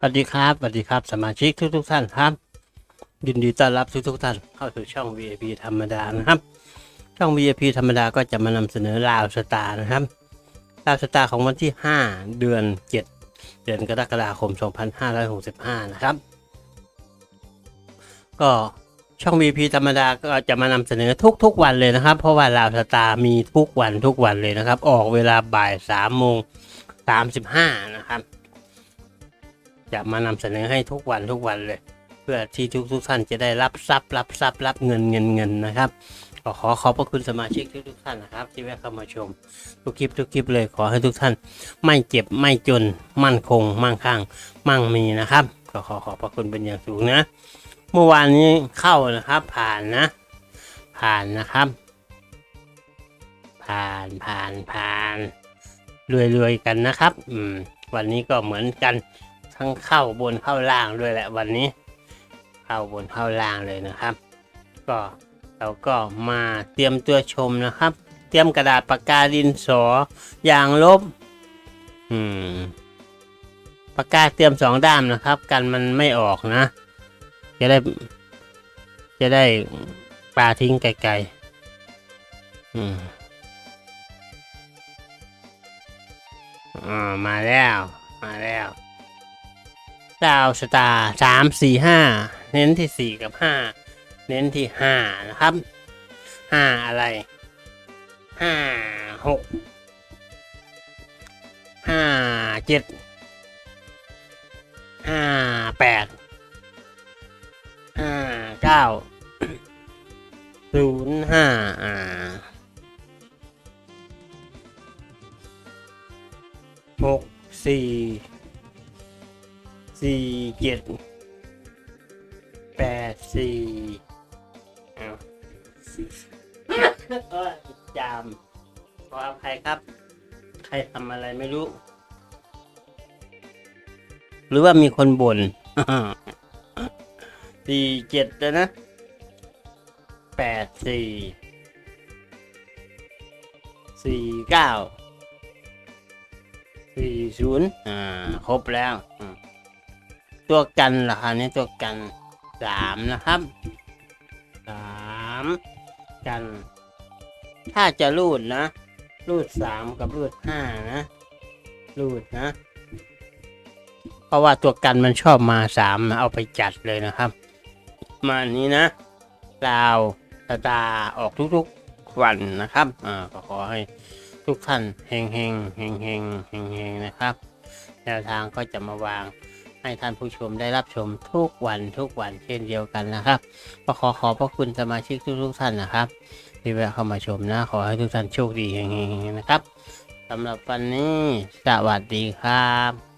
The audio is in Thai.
สวัสดีครับสวัสดีครับ สมาชิกทุกทุกๆท่านครับ ยินดีต้อนรับทุกทุกๆท่านเข้าสู่ช่อง VIP ธรรมดานะครับ ช่อง VIP ธรรมดาก็จะมานำเสนอลาวสตาร์นะครับลาวสตาร์ของวันที่ 5 เดือน 7 เดือนกรกฎาคม 2565 นะครับ ก็ช่อง VP ธรรมดาก็จะมานำเสนอทุกๆวันเลยนะครับ เพราะว่าลาวสตาร์มีทุกวันทุกวันเลยนะครับ ออกเวลาบ่าย3โมง35นะครับ จะมานำเสนอให้ทุกวันทุกวันเลย เพื่อที่ทุกทุกท่านจะได้รับทรัพย์รับทรัพย์รับเงินเงินเงินนะครับก็ขอขอบพระคุณสมาชิกทุกทุกท่านนะครับ ที่แวะเข้ามาชม ทุกคลิปทุกคลิปเลยขอให้ทุกท่าน ไม่เจ็บไม่จนมั่นคง มั่งคั่งมั่งมีนะครับ ก็ขอขอบพระคุณเป็นอย่างสูงนะ เมื่อวานนี้เข้านะครับ ผ่านนะ ผ่านนะครับ ผ่านผ่านผ่านรวยๆกันนะครับ อืม วันนี้ก็เหมือนกัน ทั้งเข้าบนเข้าล่างด้วยแหละวันนี้ เข้าบนเข้าล่างเลยนะครับ ก็เราก็มาเตรียมตัวชมนะครับ เตรียมกระดาษปากกาดินสอยางลบอืมปากกาเตรียมสองด้ามนะครับ กันมันไม่ออกนะ จะได้ จะได้ปลาทิ้งไกลๆอืมอ่ามาแล้ว มาแล้ว ดาวสตาร์สามสี่ห้าเน้นที่สี่กับห้าเน้นที่ห้านะครับห้าอะไรห้าหกห้าเจ็ดห้าแปดห้าเก้าศูนย์ห้าอ่าหกสี่ สี่เจ็ดแปดสี่เอาเอ้ยจามขออภัยครับ ใครทำอะไรไม่รู้ หรือว่ามีคนบ่นสี่เจ็ดแล้วนะแปดสี่สี่เก้าสี่ศูนย์อ่า ครบแล้วอืม ตัวกันล่ะคะนี่ตัวกันสามนะครับสามกัน ถ้าจะรูดนะ รูดสามกับรูดห้านะรูดนะ เพราะว่าตัวกันมันชอบมาสามเอาไปจัดเลยนะครับ มาอันนี้นะดาวตาร์ออกทุกๆวันนะครับอ่าก็ขอให้ทุกท่านเฮงเฮงเฮงเฮงเฮงเฮงนะครับ แนวทางก็จะมาวาง ให้ท่านผู้ชมได้รับชมทุกวันทุกวันเช่นเดียวกันนะครับก็ขอขอบพระคุณสมาชิกทุกๆท่านนะครับ ที่แวะเข้ามาชมนะ ขอให้ทุกท่านโชคดีเฮงๆนะครับสำหรับวันนี้สวัสดีครับ